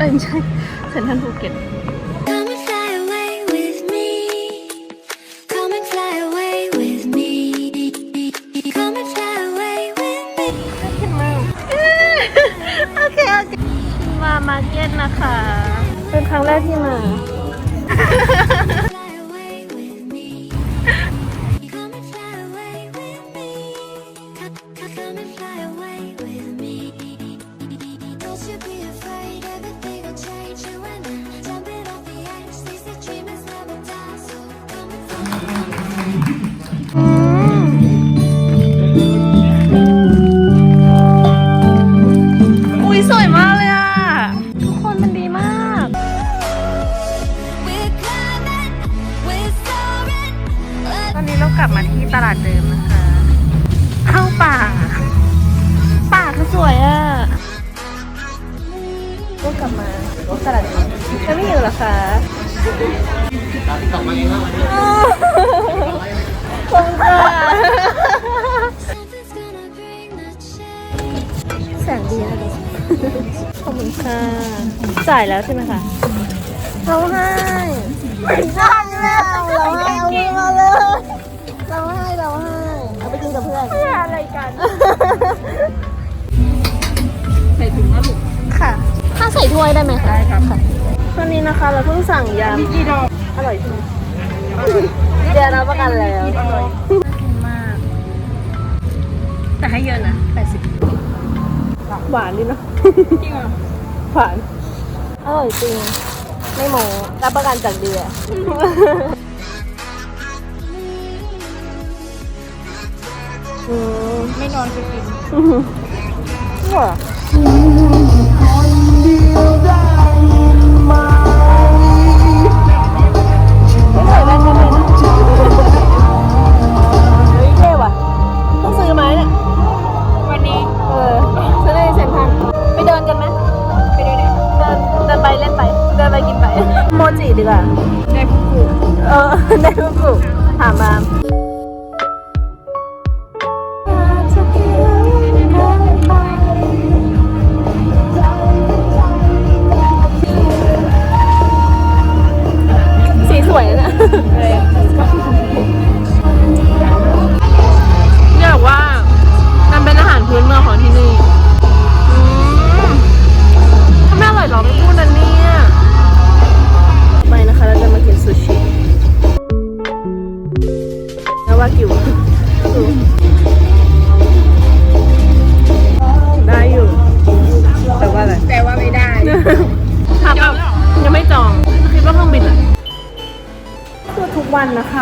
เกตเอ้ยไม่ใช่เซ็นทรัลภูเก็ต Come and fly away with me. Come and fly away with me. Come and fly away with me. โอเคโอเคมามาร์เก็ตนะคะ เป็นครั้งแรกที่มา Fly away with me. Come and fly away with me. Come, come, come and fly away with me. Don't you be afraid, everything ตอนนี้เรากลับมาที่ตลาดเดิมนะคะ เข้าป่า ป่าคือสวยอะก็กลับมาตลาดเดิมจะไม่อยู่เหรอคะกลับมาเองแล้วขอบคุณค่ะ Something's gonna bring the change. แสงดีนะดูขอบคุณค่ะ จ่ายแล้วใช่ไหมคะเราให้จ่ายแล้วเราให้เอาเงินมาเลย เราให้เราให้เอาไปกินกับเพื่อนอะไรกัน ใส่ถุงนะลูกค่ะ ถ้าใส่ถ้วยได้ไหมคะได้ครับค่ะวันนี้นะคะเราเพิ่งสั่งยำกี่ดอกอร่อยใช่ไหมเดี๋ยวรับประกันแล้วอร่อยมาก แต่ให้เยอะนะแปดสิบหวานดีเนาะจริงเหรอหวานอร่อยจริง ไม่โมรับประกันจากเดีย ไม่นอนจะกิน ว้า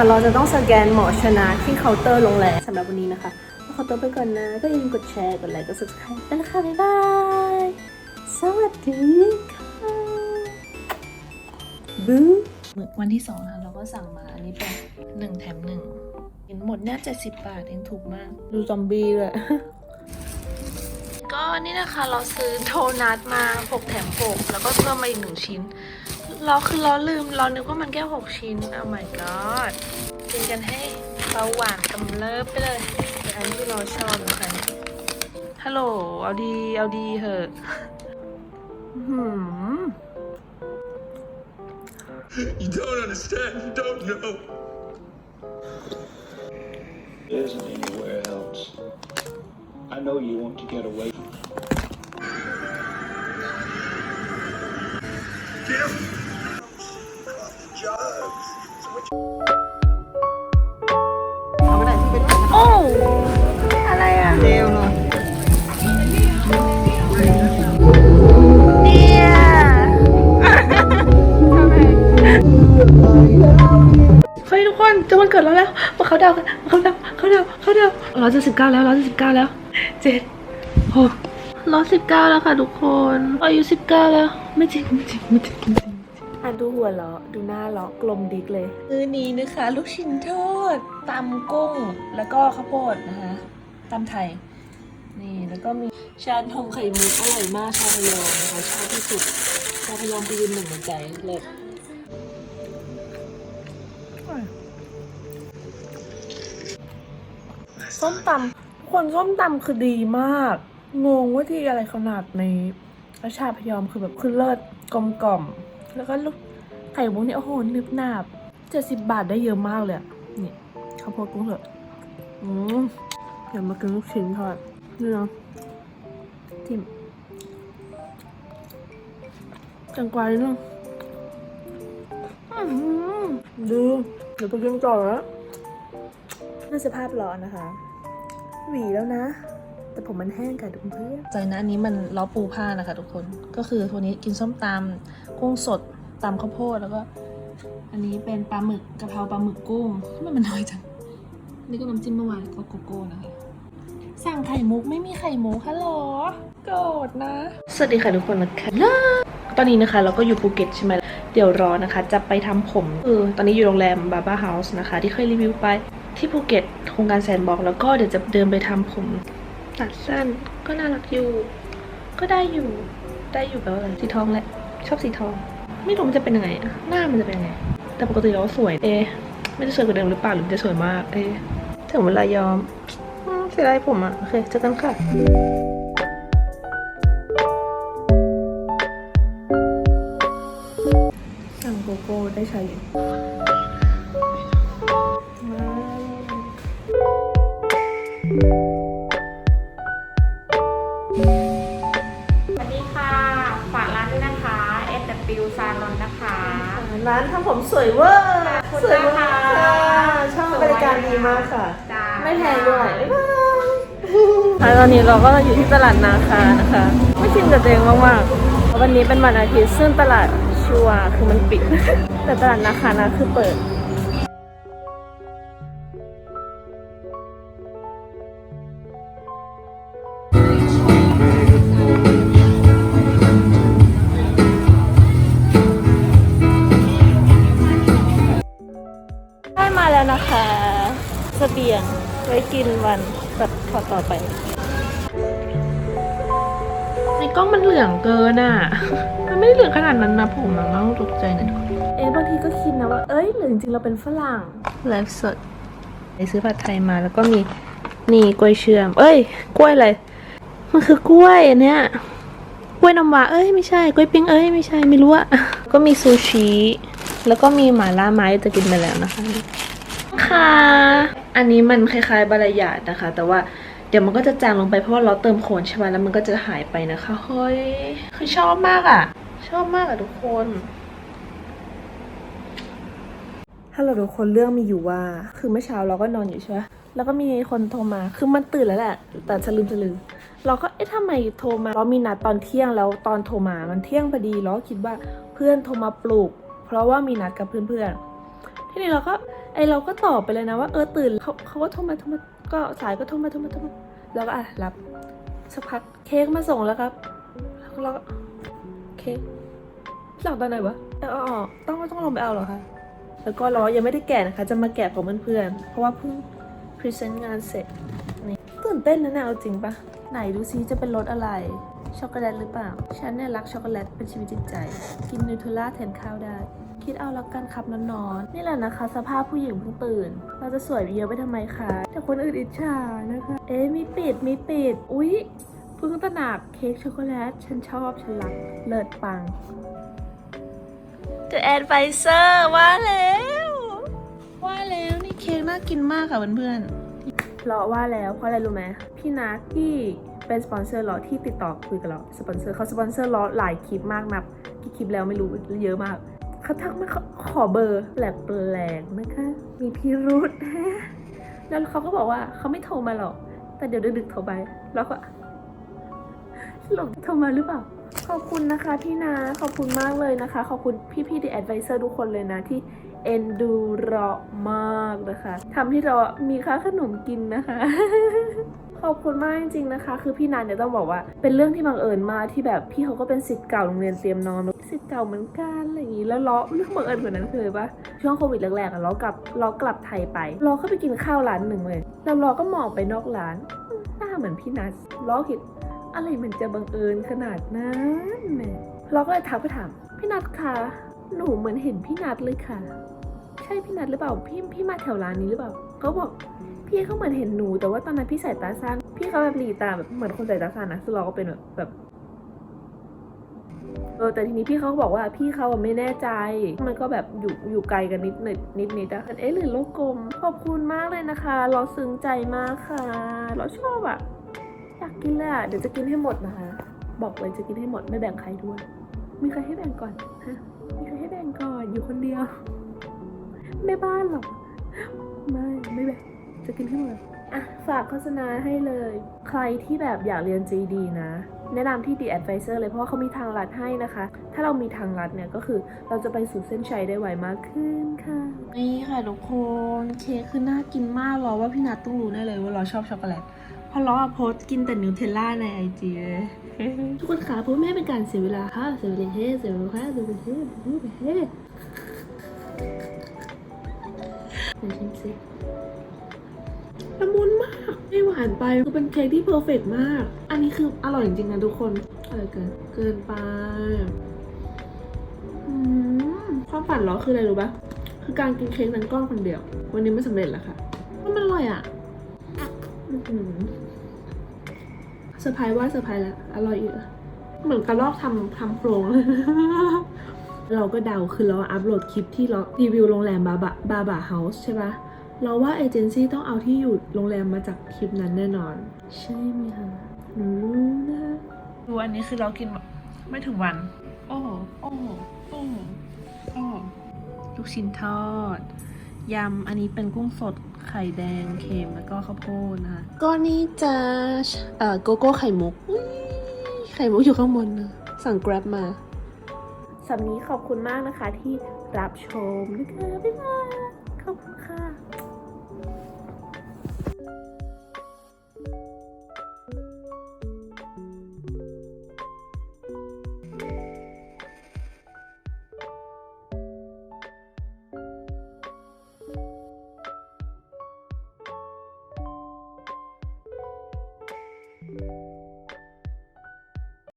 คะเราจะต้องสแกนหมอชนะที่เคาน์เตอร์โรงแรมสำหรับวันนี้นะคะขอตัวไปก่อนนะ ก็อย่าลืมกดแชร์ กดไลค์ กด subscribe ไปแล้วค่ะบ๊ายบาย สวัสดีค่ะบูวันที่สองนะเราก็สั่งมา อันนี้เป็นหนึ่งแถมหนึ่งเห็นหมดเนี่ยเจ็ดสิบบาทเองถูกมาก ดูซอมบี้เลยก็นี่นะคะเราซื้อโทนัทมาหกแถมหกแล้วก็เพิ่มมาอีกหนึ่งชิ้น เราคือเราลืม เรานึกว่ามันแค่หกชิ้น oh my god กินกันให้เบาหวานกำเริบไปเลยเป็นอันที่เราชอบนะคะเนี่ยฮัลโหล เอาดี เอาดีเหอะหืม You don't understand. You don't know. There isn't anywhere else. I know you want to get away. โอ้อะไรอะเร็วเนาะเนี่ยเฮ้ยทุกคนจะวันเกิดเราแล้วมาเขาดาวกันมาเขาดาวเขาดาวเขาดาวร้อยสิบเก้าแล้วร้อยสิบเก้าแล้วเจ็ดหกร้อยสิบเก้าแล้วค่ะทุกคน อายุสิบเก้าแล้ว ไม่จริงไม่จริงไม่จริง อะดูหัวเราะดูหน้าเราะกลมดิกเลย มื้อนี้นะคะ ลูกชิ้นทอดตำกุ้ง แล้วก็ข้าวโพดนะคะตำไทย นี่แล้วก็มีชานมไข่มุกอร่อยมากชาพยองนะคะชอบที่สุดชาพยองไปยืนหนึ่งในใจเลิศส้มตำทุกคนส้มตำคือดีมาก งงว่าที่อะไรขนาดนี้แล้วชาพยอมคือแบบคือเลิศกลมกล่อม แล้วก็ลูกไข่มุกนี่โอ้โหนึบหนาบเจ็ดสิบบาทได้เยอะมากเลยนี่ข้าวโพดกุ้งสดอืมเดี๋ยวมากินลูกชิ้นทอดนี่เนาะจิ้มจังกวานิดนึงอื้อดูเดี๋ยวไปกินต่อแล้วน่าสภาพร้อนนะคะ หวีแล้วนะ แต่ผมมันแห้งค่ะทุกเพื่อนใจนะอันนี้มันล้อปูผ้านะคะทุกคน ก็คือตัวนี้กินส้มตำกุ้งสดตำข้าวโพดแล้วก็ อันนี้เป็นปลาหมึกกะเพราปลาหมึกกุ้งทำไมมันน้อยจัง นี่ก็น้ำจิ้มเมื่อวานก็โกโก้นะคะสั่งไข่มุกไม่มีไข่มุกฮัลโหลโกรธนะ สวัสดีค่ะทุกคนนะคะตอนนี้นะคะเราก็อยู่ภูเก็ตใช่ไหมเดี๋ยวรอนะคะ จะไปทำผมเออตอนนี้อยู่โรงแรมบาบาเฮาส์นะคะ ที่เคยรีวิวไปที่ภูเก็ตโครงการแซนบอกแล้วก็เดี๋ยวจะเดินไปทำผม ตัดสั้นก็น่ารักอยู่ ก็ได้อยู่ได้อยู่แบบอะไรสีทองแหละ ชอบสีทอง ไม่รู้มันจะเป็นยังไงหน้ามันจะเป็นยังไง แต่ปกติเราสวยเอไม่ได้สวยกว่าเดิมหรือเปล่าหรือจะสวยมากเอถึงเวลายอมอืมเสียดายผมอะโอเคเจอกันค่ะสั่งโกโก้ได้ใช้อยู่ ร้านทำผมสวยเวอร์ขอบคุณสวยมากมากค่ะค่ะชอบบริการดีมากค่ะจ้าไม่แพงด้วยบ๊ายบายตอนนี้เราก็อยู่ที่ตลาดนาคานะคะ ไม่ชินกับตัวเองมากๆวันนี้เป็นวันอาทิตย์ซึ่งตลาดชัวร์คือมันปิด แต่ตลาดนาคานะคือเปิดได้ ไว้กินวันแบบพอต่อไป ในกล้องมันเหลืองเกินอะ มันไม่ได้เหลืองขนาดนั้นนะผมมันต้องตกใจหน่อยเอ๊ะบางทีก็คิดนะว่า เอ้ยหรือจริงๆเราเป็นฝรั่งไลฟ์สดไปซื้อผัดไทยมาแล้วก็มีนี่กล้วยเชื่อม เอ้ย กล้วยอะไร มันคือกล้วยอันเนี้ยกล้วยน้ำว้าเอ้ยไม่ใช่กล้วยปิ้งเอ้ยไม่ใช่ไม่รู้อะก็มีซูชิแล้วก็มีหม่าล่าไม้จะกินไปแล้วนะคะ ค่ะอันนี้มันคล้ายๆบารายาดนะคะ แต่ว่าเดี๋ยวมันก็จะจางลงไปเพราะว่าเราเติมโคนใช่ไหมแล้วมันก็จะหายไปนะคะ เฮ้ย คือชอบมากอะชอบมากอะทุกคนฮัลโหลทุกคนเรื่องมีอยู่ว่า คือเมื่อเช้าเราก็นอนอยู่ใช่ไหมแล้วก็มีคนโทรมา คือมันตื่นแล้วแหละ แต่สลืมสลือเราก็เอ๊ะทำไมโทรมาเรามีนัดตอนเที่ยงแล้วตอนโทรมามันเที่ยงพอดีเราก็คิดว่าเพื่อนโทรมาปลุก เพราะว่ามีนัดกับเพื่อนๆ ทีนี้เราก็ไอเราก็ตอบไปเลยนะว่าเออตื่นเขาเขาก็โทรมาโทรมาก็สายก็โทรมาโทรมาโทรมาแล้วก็อะรับสักพักเค้กมาส่งแล้วครับแล้วเราก็เค้กสั่งตอนไหนวะเอออ๋อต้องต้องลงไปเอาเหรอคะแล้วก็เรายังไม่ได้แกะนะคะ จะมาแกะของเพื่อนๆเพราะว่าเพิ่งพรีเซนต์งานเสร็จนี่ตื่นเต้นนะเนี่ยเอาจริงปะไหนดูซิจะเป็นรสอะไรช็อกโกแลตหรือเปล่า ฉันเนี่ยรักช็อกโกแลตเป็นชีวิตจิตใจ กินนูเทลล่าแทนข้าวได้ คิดเอาแล้วกันครับนอนๆนี่แหละนะคะ สภาพผู้หญิงเพิ่งตื่น เราจะสวยเยอะไปทำไมคะแต่คนอื่นอิจฉานะคะ เอ๊ะมีปิดมีปิดอุ๊ยเพิ่งตระหนักเค้กช็อกโกแลตฉันชอบฉันรักเลิศปัง The Advisor ว่าแล้ว ว่าแล้วนี่เค้กน่ากินมากค่ะเพื่อนๆเพราะว่าแล้วเพราะอะไรรู้ไหมพี่นัทที่เป็นสปอนเซอร์เราที่ติดต่อคุยกับเราสปอนเซอร์เขาสปอนเซอร์เราหลายคลิปมากนับกี่คลิปแล้วไม่รู้เยอะมาก เขาทักมาขอขอเบอร์แปลกแปลกๆนะคะ มีพิรุธแล้วเขาก็บอกว่าเขาไม่โทรมาหรอก แต่เดี๋ยวดึกๆโทรไป แล้วก็หลงโทรมาหรือเปล่า ขอบคุณนะคะพี่นา ขอบคุณมากเลยนะคะ ขอบคุณพี่ๆ The Advisor ทุกคนเลยนะที่เอ็นดูเรามากนะคะทำให้เรามีค่าขนมกินนะคะ ขอบคุณมากจริงๆนะคะ คือพี่นันเนี่ยต้องบอกว่า เป็นเรื่องที่บังเอิญมากที่แบบพี่เขาก็เป็นสิทธิ์เก่าโรงเรียนเตรียมนอนสิทธิ์เก่าเหมือนกันอะไรอย่างนี้แล้วล้อเรื่องบังเอิญกว่านั้นคืออะไรปะช่วงโควิดแรกๆอะเรากลับเรากลับไทยไปเราก็ไปกินข้าวร้านหนึ่งเลยแล้วเราก็มองไปนอกร้านหน้าเหมือนพี่นัทเราคิด อะไรมันจะบังเอิญขนาดนั้นแหมเราก็เลยทักไปถาม พี่นัทคะหนูเหมือนเห็นพี่นัทเลยค่ะ ใช่พี่นัทหรือเปล่าพี่พี่มาแถวร้านนี้หรือเปล่าเขาบอกพี่เขาเหมือนเห็นหนูแต่ว่าตอนนั้นพี่ใส่ตาสั้นพี่เขาแบบหลีตาแบบเหมือนคนใส่ตาสั้นนะซึ่งเราก็เป็นแบบแบบเออแต่ทีนี้พี่เขาบอกว่าพี่เขาไม่แน่ใจ มันก็แบบอยู่อยู่ไกลกันนิดนิดนิดนิดอะเอ๊ะหรือโลกกลมขอบคุณมากเลยนะคะ เราซึ้งใจมากค่ะ เราชอบอะากกินเลยอะเดี๋ยวจะกินให้หมดนะคะ บอกเลยจะกินให้หมดไม่แบ่งใครด้วย มีใครให้แบ่งก่อนฮะมีใครให้แบ่งก่อนอยู่คนเดียวแม่บ้านหรอกไม่ไม่แบ่งจะกินให้หมดอะฝากโฆษณาให้เลย ใครที่แบบอยากเรียน GD นะ แนะนำที่ The Advisor เลยเพราะว่าเขามีทางลัดให้นะคะ ถ้าเรามีทางลัดเนี่ยก็คือเราจะไปสู่เส้นชัยได้ไวมากขึ้นค่ะ นี่ค่ะทุกคน เค้กคือน่ากินมากรอว่าพี่นัทต้องรู้แน่เลยว่าเราชอบช็อกโกแลต พราะเราอโพสกินแต่นิวเทลล่าในไอจีเลยทุกคนคะเพื่อไม่ให้เป็นการเสียเวลาค่ะเสียเวลาเฮ้เสียเวลาค่ะเสียเวลาเฮ้เสียเวลาเฮ้ไหนชิมสิละมุนมากไม่หวานไปคือเป็นเค้กที่เพอร์เฟกมาก อันนี้คืออร่อยจริงๆนะทุกคนอร่อยเกินเกินไปความฝันเราคืออะไรรู้ปะคือการกินเค้กทั้งก้อนคนเดียว วันนี้ไม่สำเร็จแล้วค่ะเพราะมันอร่อยอะ เซอร์ไพรส์ว่าเซอร์ไพรส์แล้วอร่อยอีกอะเหมือนกระลอกทำทำโครงเราก็เดาคือเราอัพโหลดคลิปที่เรารีวิวโรงแรมบาบาบาบาเฮาส์ใช่ปะเราว่าเอเจนซี่ต้องเอาที่อยู่โรงแรมมาจากคลิปนั้นแน่นอน ใช่ไหมคะรู้นะดูอันนี้คือเรากินไม่ถึงวัน โอ้โหโอ้โหโอ้โหโอ้โหลูกชิ้นทอด ยำ อันนี้เป็นกุ้งสด ไข่แดงเค็มแล้วก็ข้าวโพดนะคะก็นี่จะเอ่อโกโก้ไข่มุกอุ๊ยไข่มุกอยู่ข้างบนนะสั่ง Grab มาสำนี้ขอบคุณมากนะคะที่รับชมนะคะบ๊ายบาย